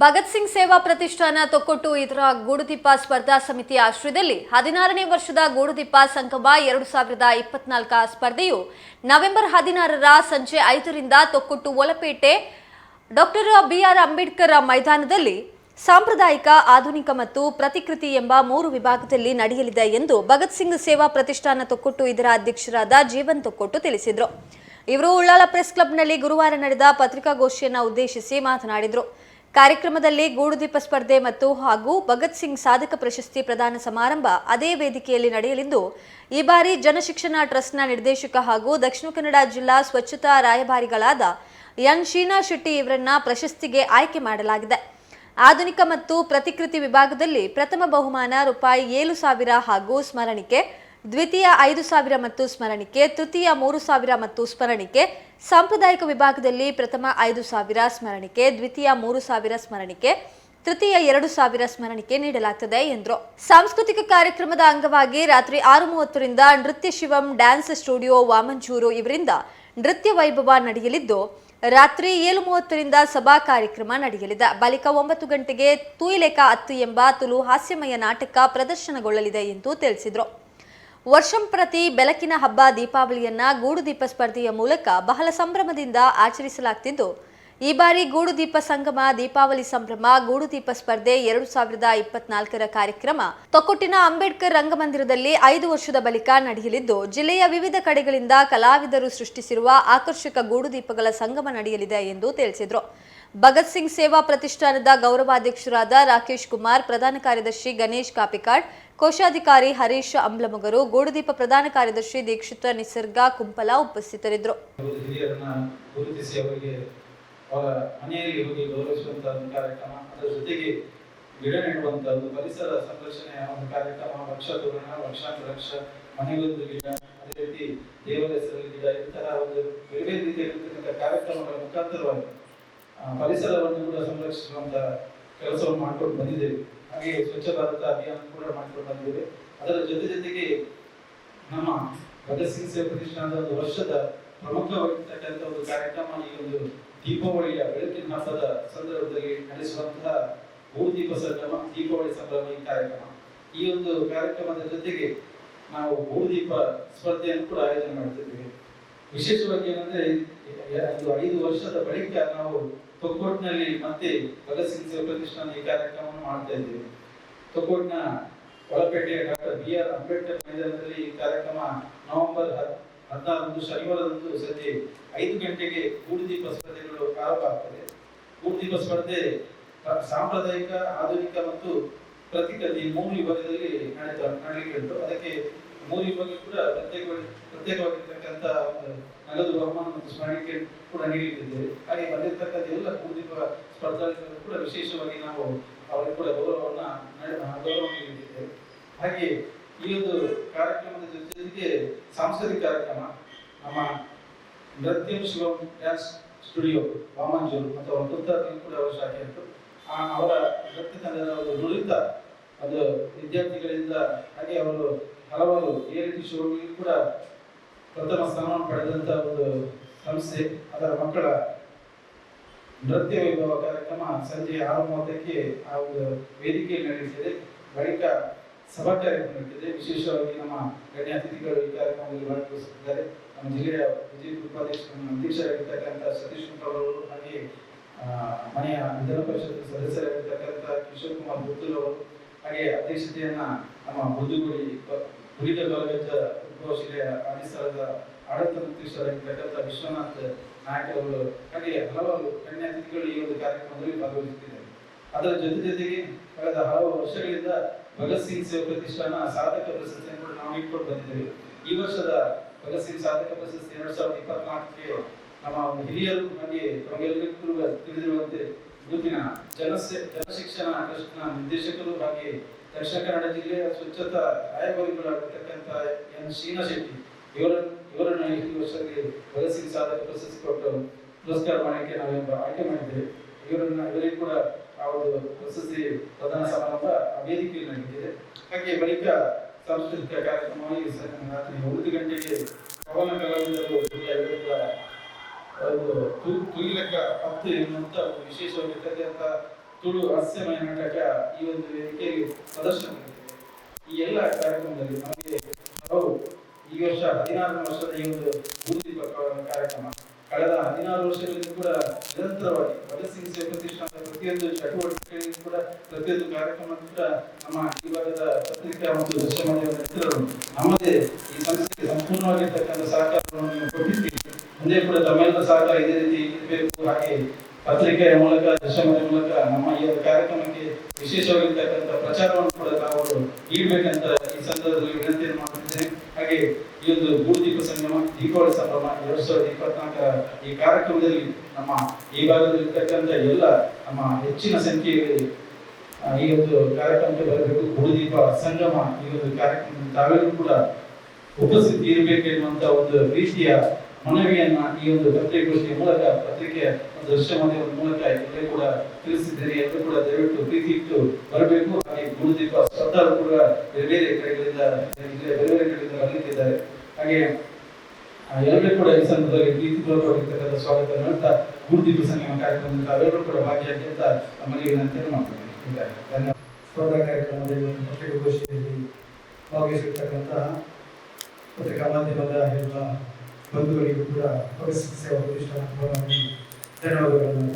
ಭಗತ್ ಸಿಂಗ್ ಸೇವಾ ಪ್ರತಿಷ್ಠಾನ ತೊಕ್ಕೊಟ್ಟು ಇದರ ಗೂಡುದೀಪ ಸ್ಪರ್ಧಾ ಸಮಿತಿ ಆಶ್ರಯದಲ್ಲಿ ಹದಿನಾರನೇ ವರ್ಷದ ಗೂಡುದೀಪ ಸಂಗಮ ಎರಡು ಸಾವಿರದ ಇಪ್ಪತ್ನಾಲ್ಕ ಸ್ಪರ್ಧೆಯು ನವೆಂಬರ್ ಹದಿನಾರರ ಸಂಜೆ ಐದರಿಂದ ತೊಕ್ಕೊಟ್ಟು ಒಲಪೇಟೆ ಡಾಕ್ಟರ್ ಬಿಆರ್ ಅಂಬೇಡ್ಕರ್ ಮೈದಾನದಲ್ಲಿ ಸಾಂಪ್ರದಾಯಿಕ, ಆಧುನಿಕ ಮತ್ತು ಪ್ರತಿಕೃತಿ ಎಂಬ ಮೂರು ವಿಭಾಗದಲ್ಲಿ ನಡೆಯಲಿದೆ ಎಂದು ಭಗತ್ ಸಿಂಗ್ ಸೇವಾ ಪ್ರತಿಷ್ಠಾನ ತೊಕ್ಕೊಟ್ಟು ಇದರ ಅಧ್ಯಕ್ಷರಾದ ಜೀವನ್ ತೊಕ್ಕೊಟ್ಟು ತಿಳಿಸಿದರು. ಇವರು ಉಳ್ಳಾಲ ಪ್ರೆಸ್ ಕ್ಲಬ್ನಲ್ಲಿ ಗುರುವಾರ ನಡೆದ ಪತ್ರಿಕಾಗೋಷ್ಠಿಯನ್ನು ಉದ್ದೇಶಿಸಿ ಮಾತನಾಡಿದರು. ಕಾರ್ಯಕ್ರಮದಲ್ಲಿ ಗೂಡುದೀಪ ಸ್ಪರ್ಧೆ ಮತ್ತು ಹಾಗೂ ಭಗತ್ ಸಿಂಗ್ ಸಾಧಕ ಪ್ರಶಸ್ತಿ ಪ್ರದಾನ ಸಮಾರಂಭ ಅದೇ ವೇದಿಕೆಯಲ್ಲಿ ನಡೆಯಲಿದ್ದು, ಈ ಬಾರಿ ಜನಶಿಕ್ಷಣ ಟ್ರಸ್ಟ್ನ ನಿರ್ದೇಶಕ ಹಾಗೂ ದಕ್ಷಿಣ ಕನ್ನಡ ಜಿಲ್ಲಾ ಸ್ವಚ್ಛತಾ ರಾಯಭಾರಿಗಳಾದ ಎನ್. ಶೀನಾ ಶೆಟ್ಟಿ ಇವರನ್ನ ಪ್ರಶಸ್ತಿಗೆ ಆಯ್ಕೆ ಮಾಡಲಾಗಿದೆ. ಆಧುನಿಕ ಮತ್ತು ಪ್ರತಿಕೃತಿ ವಿಭಾಗದಲ್ಲಿ ಪ್ರಥಮ ಬಹುಮಾನ ರೂಪಾಯಿ ಏಳು ಸಾವಿರ ಹಾಗೂ ಸ್ಮರಣಿಕೆ ದ್ವಿತೀಯ ಐದು ಸಾವಿರ ಮತ್ತು ಸ್ಮರಣಿಕೆ, ತೃತೀಯ ಮೂರು ಸಾವಿರ ಮತ್ತು ಸ್ಮರಣಿಕೆ, ಸಾಂಪ್ರದಾಯಿಕ ವಿಭಾಗದಲ್ಲಿ ಪ್ರಥಮ ಐದು ಸಾವಿರ ಸ್ಮರಣಿಕೆ, ದ್ವಿತೀಯ ಮೂರು ಸಾವಿರ ಸ್ಮರಣಿಕೆ, ತೃತೀಯ ಎರಡು ಸಾವಿರ ಸ್ಮರಣಿಕೆ ನೀಡಲಾಗ್ತದೆ ಎಂದರು. ಸಾಂಸ್ಕೃತಿಕ ಕಾರ್ಯಕ್ರಮದ ಅಂಗವಾಗಿ ರಾತ್ರಿ ಆರು ಮೂವತ್ತರಿಂದ ನೃತ್ಯ ಶಿವಂ, ಡ್ಯಾನ್ಸ್ ಸ್ಟುಡಿಯೋ ವಾಮಂಚೂರು ಇವರಿಂದ ನೃತ್ಯ ವೈಭವ ನಡೆಯಲಿದ್ದು, ರಾತ್ರಿ ಏಳು ಮೂವತ್ತರಿಂದ ಸಭಾ ಕಾರ್ಯಕ್ರಮ ನಡೆಯಲಿದೆ. ಬಳಿಕ ಒಂಬತ್ತು ಗಂಟೆಗೆ ತೂಯಿಲೆಕ ಅತ್ತು ಎಂಬ ತುಲು ಹಾಸ್ಯಮಯ ನಾಟಕ ಪ್ರದರ್ಶನಗೊಳ್ಳಲಿದೆ ಎಂದು ತಿಳಿಸಿದರು. ವರ್ಷಂ ಪ್ರತಿ ಬೆಳಕಿನ ಹಬ್ಬ ದೀಪಾವಳಿಯನ್ನ ಗೂಡುದೀಪ ಸ್ಪರ್ಧೆಯ ಮೂಲಕ ಬಹಳ ಸಂಭ್ರಮದಿಂದ ಆಚರಿಸಲಾಗ್ತಿದ್ದು. ಈ ಬಾರಿ ಗೂಡುದೀಪ ಸಂಗಮ, ದೀಪಾವಳಿ ಸಂಭ್ರಮ ಗೂಡುದೀಪ ಸ್ಪರ್ಧೆ ಎರಡು ಸಾವಿರದ ಇಪ್ಪತ್ನಾಲ್ಕರ ಕಾರ್ಯಕ್ರಮ ತೊಕ್ಕೊಟ್ಟಿನ ಅಂಬೇಡ್ಕರ್ ರಂಗಮಂದಿರದಲ್ಲಿ ಐದು ವರ್ಷದ ಬಳಿಕ ನಡೆಯಲಿದ್ದು, ಜಿಲ್ಲೆಯ ವಿವಿಧ ಕಡೆಗಳಿಂದ ಕಲಾವಿದರು ಸೃಷ್ಟಿಸಿರುವ ಆಕರ್ಷಕ ಗೂಡುದೀಪಗಳ ಸಂಗಮ ನಡೆಯಲಿದೆ ಎಂದು ತಿಳಿಸಿದರು. ಭಗತ್ ಸಿಂಗ್ ಸೇವಾ ಪ್ರತಿಷ್ಠಾನದ ಗೌರವಾಧ್ಯಕ್ಷರಾದ ರಾಕೇಶ್ ಕುಮಾರ್, ಪ್ರಧಾನ ಕಾರ್ಯದರ್ಶಿ ಗಣೇಶ್ ಕಾಪಿಕಾಡ್, ಕೋಶಾಧಿಕಾರಿ ಹರೀಶ್ ಅಂಬ್ಲಮಗರು ಗೂಡುದೀಪ ಪ್ರಧಾನ ಕಾರ್ಯದರ್ಶಿ ದೀಕ್ಷಿತ ನಿಸರ್ಗ ಕುಂಪಲ ಉಪಸ್ಥಿತರಿದ್ದರು. ಅವರು ಮನೆಯಲ್ಲಿ ಹೋಗಿ ಗೌರವಿಸುವಂತ ಒಂದು ಕಾರ್ಯಕ್ರಮ, ಅದರ ಜೊತೆಗೆ ಗಿಡ ನೆಡುವಂತ ಒಂದು ಪರಿಸರ ಸಂರಕ್ಷಣೆಯ ಒಂದು ಕಾರ್ಯಕ್ರಮ, ವೃಕ್ಷ ತೋರಣ ವರ್ಷಾಂತರ ವೃಕ್ಷ ಮನೆಗೊಂದು ಗಿಡ, ಅದೇ ರೀತಿ ದೇವರ ಹೆಸರಲ್ಲಿ ಗಿಡ, ಇಂತಹ ಒಂದು ಬೇರೆ ಬೇರೆ ಕಾರ್ಯಕ್ರಮಗಳ ಮುಖಾಂತರವಾಗಿ ಪರಿಸರವನ್ನು ಕೂಡ ಸಂರಕ್ಷಿಸುವಂತ ಕೆಲಸವನ್ನು ಮಾಡ್ಕೊಂಡು ಬಂದಿದ್ದೇವೆ. ಹಾಗೆ ಸ್ವಚ್ಛ ಭಾರತ ಅಭಿಯಾನ ಕೂಡ ಮಾಡ್ಕೊಂಡು ಬಂದಿದ್ದೇವೆ. ಅದರ ಜೊತೆ ಜೊತೆಗೆ ನಮ್ಮ ಭಗತ್ ಸಿಂಗ್ ಸೇವಾ ಪ್ರತಿಷ್ಠಾನದ ಒಂದು ವರ್ಷದ ಪ್ರಮುಖವಾಗಿರ್ತಕ್ಕಂಥ ಒಂದು ಕಾರ್ಯಕ್ರಮ ಈ ಒಂದು ದೀಪಾವಳಿಯ ಬೆಳಕಿನ ಹಬ್ಬದ ಸಂದರ್ಭದಲ್ಲಿ ನಡೆಸುವಂತಹ ಭೂದೀಪ ದೀಪ ಸಂಗಮ, ದೀಪಾವಳಿ ಸಂಭ್ರಮ ಕಾರ್ಯಕ್ರಮ. ಈ ಒಂದು ಕಾರ್ಯಕ್ರಮದ ಜೊತೆಗೆ ನಾವು ಭೂದೀಪ ದೀಪ ಸ್ಪರ್ಧೆಯನ್ನು ಕೂಡ ಆಯೋಜನೆ ಮಾಡ್ತಿದ್ದೇವೆ. ವಿಶೇಷವಾಗಿ ಏನಂದ್ರೆ, ಒಂದು ಐದು ವರ್ಷದ ಬಳಿಕ ನಾವು ತೊಕ್ಕೋಟ್ನಲ್ಲಿ ಮತ್ತೆ ಭಗತ್ ಸಿಂಗ್ ಸೇವಾ ಪ್ರತಿಷ್ಠಾನ ಈ ಕಾರ್ಯಕ್ರಮವನ್ನು ಮಾಡ್ತಾ ಇದ್ದೇವೆ. ತೊಕ್ಕೋಟ್ನ ಒಳಪೇಟೆಯ ಡಾಕ್ಟರ್ ಬಿ ಆರ್ ಅಂಬೇಡ್ಕರ್ ಮೈದಾನದಲ್ಲಿ ಈ ಕಾರ್ಯಕ್ರಮ ನವೆಂಬರ್ ಹದ್- ಹದಿನಾರರಂದು ಶನಿವಾರದಂದು ಸಂಜೆ ಐದು ಗಂಟೆಗೆ ಗೂಡುದೀಪ ಸ್ಪರ್ಧೆಗಳು ಪ್ರಾರಂಭ ಆಗ್ತದೆ ಗೂಡುದೀಪ ಸ್ಪರ್ಧೆ ಸಾಂಪ್ರದಾಯಿಕ, ಆಧುನಿಕ ಮತ್ತು ಪ್ರತಿಕಲ್ಲಿ ಮೂರು ವಿಭಾಗದಲ್ಲಿ ನಡೆದ ನಡಲಿಕ್ಕೆ ಉಂಟು. ಅದಕ್ಕೆ ಮೂರು ವಿಭಾಗ ಕೂಡ ಪ್ರತ್ಯೇಕವಾಗಿ ಪ್ರತ್ಯೇಕವಾಗಿರ್ತಕ್ಕಂಥ ನಗದು ಬಹುಮಾನ ಮತ್ತು ಸ್ಮರಣಿಕೆ ಕೂಡ ನೀಡಲಿದ್ದೇವೆ ಹಾಗೆ ಬಂದಿರತಕ್ಕಂಥ ಎಲ್ಲ ಗೂಡುದೀಪ ಸ್ಪರ್ಧಾರ್ಥಿಗಳು ಕೂಡ ವಿಶೇಷವಾಗಿ ನಾವು ಅವರಿಗೆ ಕೂಡ ಗೌರವವನ್ನು ಗೌರವ ನೀಡಿದ್ದೇವೆ. ಹಾಗೆ ಈ ಒಂದು ಕಾರ್ಯಕ್ರಮದ ಜೊತೆಗೆ ಸಾಂಸ್ಕೃತಿಕ ಕಾರ್ಯಕ್ರಮ, ನಮ್ಮ ನೃತ್ಯ ಶಿವಂ ಡ್ಯಾನ್ಸ್ ಸ್ಟುಡಿಯೋ ವಾಮಾಂಜೂರು ಮತ್ತು ಅವರ ಪುಸ್ತಕದಲ್ಲಿ ಕೂಡ ಅವರು ಶಾಖೆ ಆ, ಅವರ ನೃತ್ಯ ತಂಡದ ಒಂದು ನುರಿತ ಅದು ವಿದ್ಯಾರ್ಥಿಗಳಿಂದ ಹಾಗೆ ಅವರು ಹಲವಾರು ರಿಯಾಲಿಟಿ ಶೋಗಳಿಗೆ ಕೂಡ ಪ್ರಥಮ ಸ್ಥಾನವನ್ನು ಪಡೆದಂಥ ಒಂದು ಸಂಸ್ಥೆ, ಅದರ ಮಕ್ಕಳ ನೃತ್ಯ ವೈಭವ ಕಾರ್ಯಕ್ರಮ ಸಂಜೆ ಆರು ಮೂವತ್ತಕ್ಕೆ ಆ ಒಂದು ವೇದಿಕೆಯಲ್ಲಿ ನಡೆಯುತ್ತದೆ. ಬಳಿಕ ಸಭಾ ಕಾರ್ಯಕ್ರಮ ನಡೆಯುತ್ತದೆ ವಿಶೇಷವಾಗಿ ನಮ್ಮ ಗಣ್ಯ ಅತಿಥಿಗಳು ಈ ಕಾರ್ಯಕ್ರಮದಲ್ಲಿ ಭಾಗವಹಿಸುತ್ತಿದ್ದಾರೆ. ನಮ್ಮ ಜಿಲ್ಲೆಯ ಬಿಜೆಪಿ ಉಪಾಧ್ಯಕ್ಷ ಅಧ್ಯಕ್ಷರಾಗಿರ್ತಕ್ಕಂಥ ಸತೀಶ್ ಕುಮಾರ್ ಅವರು ಹಾಗೆ ಮನೆಯ ವಿಧಾನ ಪರಿಷತ್ ಸದಸ್ಯರಾಗಿರ್ತಕ್ಕಂಥ ಕಿಶೋರ್ ಕುಮಾರ್ ಅವರು ಹಾಗೆ ಅಧ್ಯಕ್ಷತೆಯನ್ನ ನಮ್ಮ ಬುದ್ಧಿಗುಡಿ ಹುರಿದ ಕಾಲೇಜ ಉದ್ಭವ ಶಿಲೆಯ ಆದಿಸ್ಥಳದ ಆಡಳಿತ ವಿಶ್ವನಾಥ್ ನಾಯಕ್ ಅವರು ಹಾಗೆ ಹಲವಾರು ಗಣ್ಯ ಅತಿಥಿಗಳು ಈ ಒಂದು ಕಾರ್ಯಕ್ರಮದಲ್ಲಿ ಭಾಗವಹಿಸುತ್ತಿದ್ದಾರೆ. ಅದರ ಜೊತೆ ಜೊತೆಗೆ ಕಳೆದ ಹಲವು ವರ್ಷಗಳಿಂದ ಭಗತ್ ಸಿಂಗ್ ಸೇವಾ ಪ್ರತಿಷ್ಠಾನ ಸಾಧಕ ಪ್ರಶಸ್ತಿಯನ್ನು ಕೂಡ ನಾವು ಇಟ್ಕೊಂಡು ಬಂದಿದ್ದೇವೆ. ಈ ವರ್ಷದ ಭಗತ್ ಸಿಂಗ್ ಸಾಧಕ ಪ್ರಶಸ್ತಿ ಎರಡ್ ಸಾವಿರದ ಇಪ್ಪತ್ನಾಲ್ಕಕ್ಕೆ ನಮ್ಮ ಹಿರಿಯರು ನಮಗೆ ತಮಗೆಲ್ಲರಿಗೂ ತಿಳಿದಿರುವಂತೆ ಇವತ್ತಿನ ಜನಸೆ ಜನಶಿಕ್ಷಣ ಟ್ರಸ್ಟ್ನ ನಿರ್ದೇಶಕರು ಹಾಗೆ ದಕ್ಷಿಣ ಕನ್ನಡ ಜಿಲ್ಲೆಯ ಸ್ವಚ್ಛತಾ ರಾಯಭಾರಿಗಳಾಗಿರ್ತಕ್ಕಂಥ ಎನ್ ಶ್ರೀನಾ ಶೆಟ್ಟಿ ಇವರ ಇವರನ್ನು ಈ ವರ್ಷಕ್ಕೆ ಭಗತ್ ಸಿಂಗ್ ಸಾಧಕ ಪ್ರಶಸ್ತಿ ಕೊಟ್ಟು ಪುರಸ್ಕಾರ ಮಾಡಲಿಕ್ಕೆ ನಾವೆಂಬ ಆಯ್ಕೆ ಮಾಡಿದ್ದೇವೆ. ಇವರನ್ನ ಇವರಿಗೆ ಕೂಡ ಒಂದು ಪ್ರಶಸ್ತಿ ಪ್ರದಾನ ಸಮಾರಂಭ ವೇದಿಕೆಯಲ್ಲಿ ನಡೆದಿದೆ. ಹಾಗೆ ಬಳಿಕ ಸಾಂಸ್ಕೃತಿಕ ಕಾರ್ಯಕ್ರಮವಾಗಿ ರಾತ್ರಿ ಒಂದು ಗಂಟೆಗೆ ಕವನ ಕಲಾವಿದರು ಒಂದು ತುಗಿಲಕ್ಕ ಹತ್ತು ಎನ್ನುವಂತ ಒಂದು ವಿಶೇಷವಾಗಿರ್ತಕ್ಕಂಥ ತುಳು ಹಾಸ್ಯಮಯ ನಾಟಕ ಈ ಒಂದು ವೇದಿಕೆಯಲ್ಲಿ ಪ್ರದರ್ಶನ ಈ ಎಲ್ಲ ಕಾರ್ಯಕ್ರಮದಲ್ಲಿ ನಮಗೆ ನಾವು ಈ ವರ್ಷ ಹದಿನಾರನೇ ವರ್ಷದ ಈ ಒಂದು ಕ- ಕಾರ್ಯಕ್ರಮ. ಕಳೆದ ಹದಿನಾರು ವರ್ಷಗಳಿಂದ ಕೂಡ ನಿರಂತರವಾಗಿ ಭಗತ್ ಸಿಂಗ್ ಸೇವಾ ಪ್ರತಿಷ್ಠಾನದ ಪ್ರತಿಯೊಂದು ಚಟುವಟಿಕೆಯಲ್ಲಿ ಕೂಡ, ಪ್ರತಿಯೊಂದು ಕಾರ್ಯಕ್ರಮ ಕೂಡ ನಮ್ಮ ಭಾಗದ ಪತ್ರಿಕಾ ಮತ್ತು ದೃಶ್ಯ ಮಾಧ್ಯಮದ ನಮ್ಮದೇ ಈ ಸಂಸ್ಥೆಗೆ ಸಂಪೂರ್ಣವಾಗಿರ್ತಕ್ಕಂಥ ಸಹಕಾರವನ್ನು ನೀವು ಕೊಟ್ಟಿದ್ದೀರಿ. ಮುಂದೆ ಕೂಡ ತಮ್ಮೆಲ್ಲ ಸಹಕಾರ ಇದೇ ರೀತಿ ಇರಬೇಕು. ಹಾಗೆ ಪತ್ರಿಕೆಯ ಮೂಲಕ ದೃಶ್ಯ ಮೂಲಕ ನಮ್ಮ ಈ ಕಾರ್ಯಕ್ರಮಕ್ಕೆ ವಿಶೇಷವಾಗಿರ್ತಕ್ಕಂಥ ಪ್ರಚಾರವನ್ನು ಕೂಡ ನಾವು ನೀಡಬೇಕಂತ ಈ ಸಂದರ್ಭದಲ್ಲಿ ವಿನಂತಿಯನ್ನು ಮಾಡುತ್ತಿದ್ದೇನೆ ಹಾಗೆ ಈ ಒಂದು ಸಂಗಮ ದೀಪಾವಳಿ ಸಂಭ್ರಮ, ಎರಡ್ ಸಾವಿರದ ಇಪ್ಪತ್ನಾಲ್ಕರ ಈ ಕಾರ್ಯಕ್ರಮದಲ್ಲಿ ನಮ್ಮ ಈ ಭಾಗದಲ್ಲಿ ಭಾಗದಲ್ಲಿರ್ತಕ್ಕಂಥ ಎಲ್ಲ ನಮ್ಮ ಹೆಚ್ಚಿನ ಸಂಖ್ಯೆಯಲ್ಲಿ ಈ ಒಂದು ಕಾರ್ಯಕ್ರಮಕ್ಕೆ ಬರಬೇಕು. ಗೂಡುದೀಪ ಸಂಗಮ ಈ ಒಂದು ಕಾರ್ಯಕ್ರಮ ತಾವೆಲ್ಲರೂ ಕೂಡ ಉಪಸ್ಥಿತಿ ಇರಬೇಕು ಎನ್ನುವಂತ ಒಂದು ರೀತಿಯ ಮನವಿಯನ್ನ ಈ ಒಂದು ಪತ್ರಿಕೋಷ್ಠಿಯ ಮೂಲಕ, ಪತ್ರಿಕೆಯ ದೃಶ್ಯ ಮಾಧ್ಯಮದ ಮೂಲಕ ಎಲ್ಲರೂ ಕೂಡ ತಿಳಿಸಿದ್ದೇನೆ ಎಲ್ಲರೂ ಕೂಡ ದಯವಿಟ್ಟು ಪ್ರೀತಿ ಇಟ್ಟು ಬರಬೇಕು. ಹಾಗೆ ಗುರುದೀಪ ಶ್ರದ್ಧಾರು ಕೂಡ ಬೇರೆ ಬೇರೆ ಕಡೆಗಳಿಂದ ಇಲ್ಲೇ ಬೇರೆ ಬೇರೆ ಕಡೆಯಿಂದ ಬರಲಿಕ್ಕಿದ್ದಾರೆ ಹಾಗೆ ಆ, ಎಲ್ಲರೂ ಕೂಡ ಈ ಸಂದರ್ಭದಲ್ಲಿ ಪ್ರೀತಿಪೂರ್ವಕವಾಗಿರ್ತಕ್ಕಂಥ ಸ್ವಾಗತ ಮಾಡ್ತಾ ಗುರುತಿ ಪ್ರಸಂಗ ಕೂಡ ಭಾಗಿಯಾಗಿ ಅಂತ ನಮಗೆ ವಿನಂತಿಯನ್ನು ಮಾಡ್ತೀನಿ ಸ್ಪರ್ಧಾ ಕಾರ್ಯಕ್ರಮದಲ್ಲಿ ಪತ್ರಿಕಾಗೋಷ್ಠಿಯಲ್ಲಿ ಭಾಗವಹಿಸಿರ್ತಕ್ಕಂತಹ ಪತ್ರಿಕಾ ಮಾಧ್ಯಮದ ಎಲ್ಲ ಬಂಧುಗಳಿಗೂ ಕೂಡ ಸೇವಾ ಪ್ರತಿಷ್ಠಾನ ಧನ್ಯವಾದಗಳನ್ನು